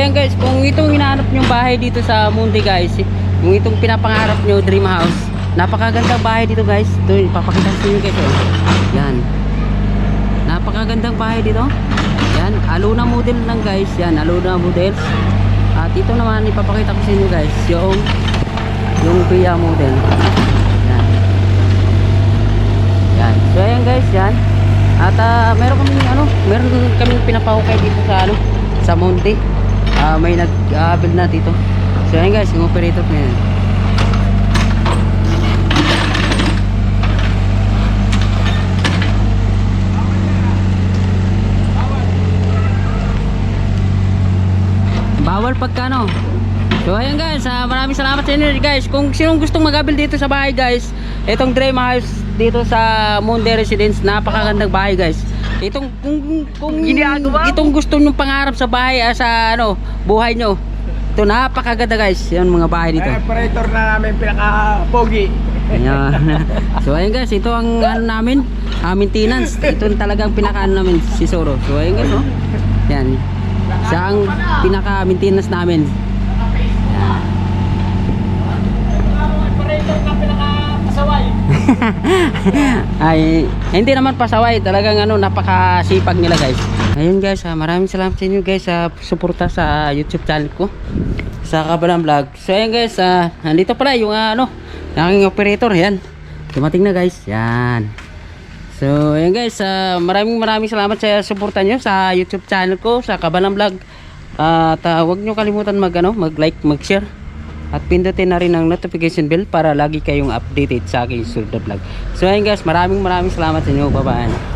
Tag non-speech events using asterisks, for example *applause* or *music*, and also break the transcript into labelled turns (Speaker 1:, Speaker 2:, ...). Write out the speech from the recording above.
Speaker 1: ayan guys, kung itong hinahanap nyo bahay dito sa Mundi guys, kung itong pinapangarap nyo dream house, napakagandang bahay dito guys. Ito, ipapakita sa inyo guys. Yan. Napakagandang bahay dito. Yan, Aluna model lang guys. Yan, Aluna models. At ito naman ipapakita ko sa inyo guys, yung yung Pia model. Yan. Yan. So ayan guys, yan. At ah, meron kami ano, meron kami pinapahukay dito sa ano, sa Monte. Ah, may nag-build na dito. So ayan guys, yung operator na yan. Bawal pagkano. So ayan guys, ah, maraming salamat sa inyo guys. Kung sinong gustong mag-abil dito sa bahay guys, itong dream house dito sa Monde Residence, napakagandang bahay guys. Itong kung kung itong gusto niyo pangarap sa bahay ah, sa ano, buhay nyo. Ito napakaganda guys, 'yan mga bahay dito.
Speaker 2: Ay, operator na namin pinaka-pogi.
Speaker 1: Ayan. *laughs* so ayun guys, ito ang ano namin, ah, maintenance. Ito ang talagang pinaka ano namin si Soro. So ayun guys, oh. Yan. Siya ang pinaka maintenance namin. Yan.
Speaker 2: Operator na pinaka-pasaway. *laughs*
Speaker 1: Ay, hindi naman pasaway, talagang ano, napakasipag nila guys. Ayun guys, ah, maraming salamat sa inyo guys sa suporta sa YouTube channel ko. Sa Kabalang Vlog. So ayun guys, ah, nandito pala yung ah, ano, aking operator, yan. Dumating na guys, yan. So ayun guys, ah, maraming maraming salamat sa suporta nyo sa YouTube channel ko, sa Kabalang Vlog. At ah, huwag nyo kalimutan mag, ano, mag-like, mag-share. At pindutin na rin ang notification bell para lagi kayong updated sa aking na vlog. So ayun guys, maraming maraming salamat sa inyo. Bye-bye.